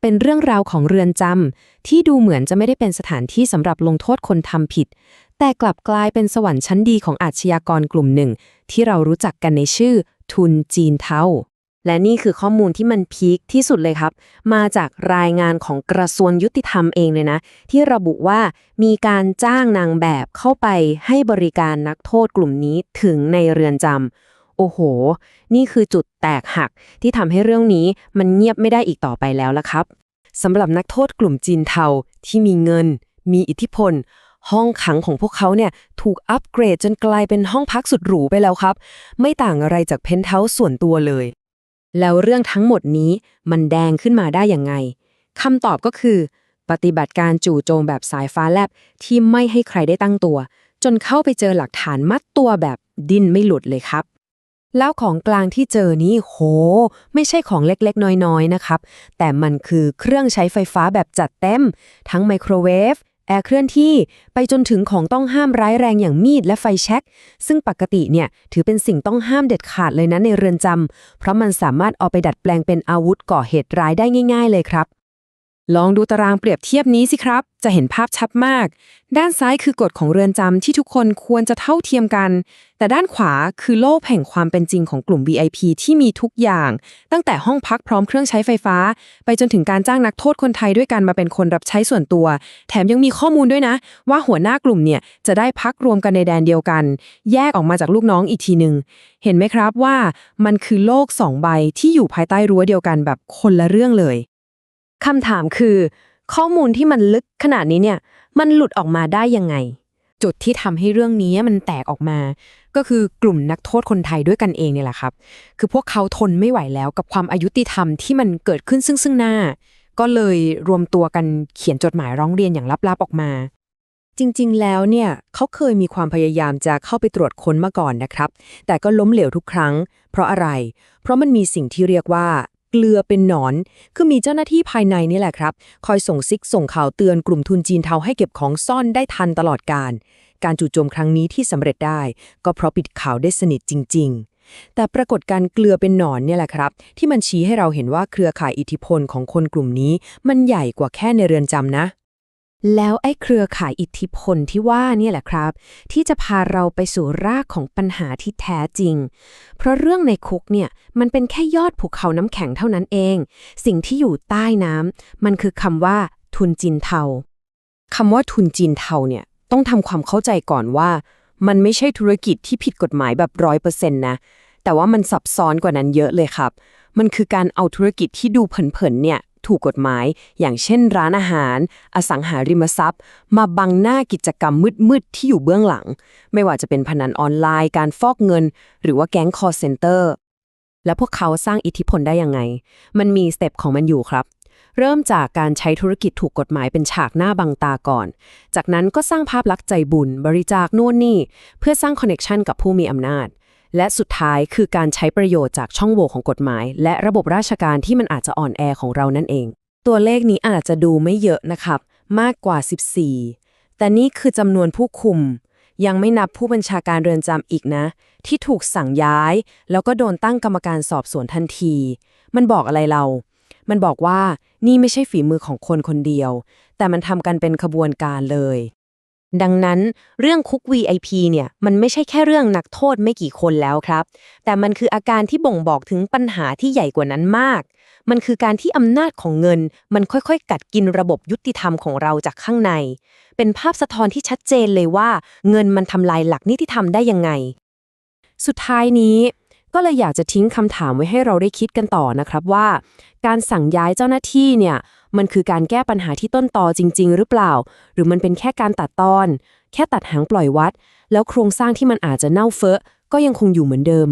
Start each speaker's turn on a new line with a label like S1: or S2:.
S1: เป็นเรื่องราวของเรือนจำที่ดูเหมือนจะไม่ได้เป็นสถานที่สำหรับลงโทษคนทำผิด แต่กลับกลายเป็นสวรรค์ชั้นดีของอาชญากรกลุ่มหนึ่ง ที่เรารู้จักกันในชื่อ ทุนจีนเทาและนี่คือข้อมูลที่มันพีคที่สุดเลยครับ มาจากรายงานของกระทรวงยุติธรรมเองเลยนะ ที่ระบุว่ามีการจ้างนางแบบเข้าไปให้บริการนักโทษกลุ่มนี้ถึงในเรือนจำ โอ้โห นี่คือจุดแตกหักที่ทำให้เรื่องนี้มันเงียบไม่ได้อีกต่อไปแล้วละครับสำหรับนักโทษกลุ่มจีนเทาที่มีเงิน มีอิทธิพล ห้องขังของพวกเขาเนี่ยถูกอัปเกรดจนกลายเป็นห้องพักสุดหรูไปแล้วครับ ไม่ต่างอะไรจากเพนท์เฮาส์ส่วนตัวเลย แล้วเรื่องทั้งหมดนี้มันแดงขึ้นมาได้ยังไงคำตอบก็คือ ปฏิบัติการจู่โจมแบบสายฟ้าแลบที่ไม่ให้ใครได้ตั้งตัว จนเข้าไปเจอหลักฐานมัดตัวแบบดิ้นไม่หลุดเลยครับ แล้วของกลางที่เจอนี้โห ไม่ใช่ของเล็กๆ น้อยๆ นะครับ แต่มันคือเครื่องใช้ไฟฟ้าแบบจัดเต็ม ทั้งไมโครเวฟแอร์เคลื่อนที่ไปจนถึงของต้องห้ามร้ายแรงอย่างมีดและไฟแช็กซึ่งปกติเนี่ย ถือเป็นสิ่งต้องห้ามเด็ดขาดเลยนะในเรือนจำเพราะมันสามารถเอาไปดัดแปลงเป็นอาวุธก่อเหตุร้ายได้ง่าย ๆ เลยครับ ลองดูตารางเปรียบเทียบนี้สิครับ จะเห็นภาพชัดมาก ด้านซ้ายคือกฎของเรือนจำที่ทุกคนควรจะเท่าเทียมกัน แต่ด้านขวาคือโลกแห่งความเป็นจริงของกลุ่ม VIP ที่มีทุกอย่าง ตั้งแต่ห้องพักพร้อมเครื่องใช้ไฟฟ้า ไปจนถึงการจ้างนักโทษคนไทยด้วยกันมาเป็นคนรับใช้ส่วนตัว แถมยังมีข้อมูลด้วยนะ ว่าหัวหน้ากลุ่มเนี่ยจะได้พักรวมกันในแดนเดียวกัน แยกออกมาจากลูกน้องอีกทีหนึ่งเห็นไหมครับว่ามันคือโลกสองใบที่อยู่ภายใต้รั้วเดียวกันแบบคนละเรื่องเลย คำถามคือ ข้อมูลที่มันลึกขนาดนี้เนี่ย มันหลุดออกมาได้ยังไง จุดที่ทำให้เรื่องนี้มันแตกออกมา ก็คือกลุ่มนักโทษคนไทยด้วยกันเองเนี่ยแหละครับ คือพวกเขาทนไม่ไหวแล้วกับความอายุติธรรมที่มันเกิดขึ้นซึ่งซึ่งหน้า ก็เลยรวมตัวกันเขียนจดหมายร้องเรียนอย่างลับๆออกมาจริง ๆ แล้วเนี่ยเขาเคยมีความพยายามจะเข้าไปตรวจค้นมาก่อนนะครับ แต่ก็ล้มเหลวทุกครั้ง เพราะอะไร เพราะมันมีสิ่งที่เรียกว่า เกลือเป็นหนอน คือมีเจ้าหน้าที่ภายในนี่แหละครับ คอยส่งซิกส่งข่าวเตือนกลุ่มทุนจีนเทาให้เก็บของซ่อนได้ทันตลอดการ การจู่โจมครั้งนี้ที่สำเร็จได้ ก็เพราะปิดข่าวได้สนิทจริง ๆแต่ปรากฏการเกลือเป็นหนอนเนี่ยแหละครับ ที่มันชี้ให้เราเห็นว่าเครือข่ายอิทธิพลของคนกลุ่มนี้ มันใหญ่กว่าแค่ในเรือนจำนะ แล้วไอ้เครือข่ายอิทธิพลที่ว่าเนี่ยแหละครับ ที่จะพาเราไปสู่รากของปัญหาที่แท้จริง เพราะเรื่องในคุกเนี่ยมันเป็นแค่ยอดภูเขาน้ำแข็งเท่านั้นเอง สิ่งที่อยู่ใต้น้ำมันคือคำว่า ทุนจีนเทาคำว่าทุนจีนเทาเนี่ยต้องทำความเข้าใจก่อนว่า มันไม่ใช่ธุรกิจที่ผิดกฎหมายแบบร้อยเปอร์เซ็นต์นะแต่ว่ามันซับซ้อนกว่านั้นเยอะเลยครับ มันคือการเอาธุรกิจที่ดูเผินๆเนี่ย ถูกกฎหมาย อย่างเช่นร้านอาหาร อสังหาริมทรัพย์ มาบังหน้ากิจกรรมมืดๆที่อยู่เบื้องหลัง ไม่ว่าจะเป็นพนันออนไลน์ การฟอกเงิน หรือว่าแก๊งคอร์เซนเตอร์ แล้วพวกเขาสร้างอิทธิพลได้ยังไง มันมีสเต็ปของมันอยู่ครับเริ่มจากการใช้ธุรกิจถูกกฎหมายเป็นฉากหน้าบังตาก่อน จากนั้นก็สร้างภาพลักษณ์ใจบุญ บริจาคนู่นนี่ เพื่อสร้างคอนเน t ชันกับผู้มีอำนาจ และสุดท้ายคือการใช้ประโยชน์จากช่องโหว่ของกฎหมาย และระบบราชการที่มันอาจจะอ่อนแอของเรานั่นเอง ตัวเลขนี้อาจจะดูไม่เยอะนะครับ มากกว่า 14 แต่นี่คือจำนวนผู้คุม ยังไม่นับผู้บัญชาการเรือนจำอีกนะ ที่ถูกสั่งย้าย แล้วก็โดนตั้งกรรมการสอบสวนทันที มันบอกอะไรเรา มันบอกว่านี่ไม่ใช่ฝีมือของคนคนเดียว แต่มันทำกันเป็นขบวนการเลย ดังนั้นเรื่องคุก VIP เนี่ยมันไม่ใช่แค่เรื่องนักโทษไม่กี่คนแล้วครับ แต่มันคืออาการที่บ่งบอกถึงปัญหาที่ใหญ่กว่านั้นมาก มันคือการที่อำนาจของเงิน มันค่อยๆ กัดกินระบบยุติธรรมของเราจากข้างใน เป็นภาพสะท้อนที่ชัดเจนเลยว่า เงินมันทำลายหลักนิติธรรมได้ยังไง สุดท้ายนี้ก็เลยอยากจะทิ้งคำถามไว้ให้เราได้คิดกันต่อนะครับว่า การสั่งย้ายเจ้าหน้าที่เนี่ย มันคือการแก้ปัญหาที่ต้นตอจริง ๆ หรือเปล่า หรือมันเป็นแค่การตัดตอน แค่ตัดหางปล่อยวัด แล้วโครงสร้างที่มันอาจจะเน่าเฟอะก็ยังคงอยู่เหมือนเดิม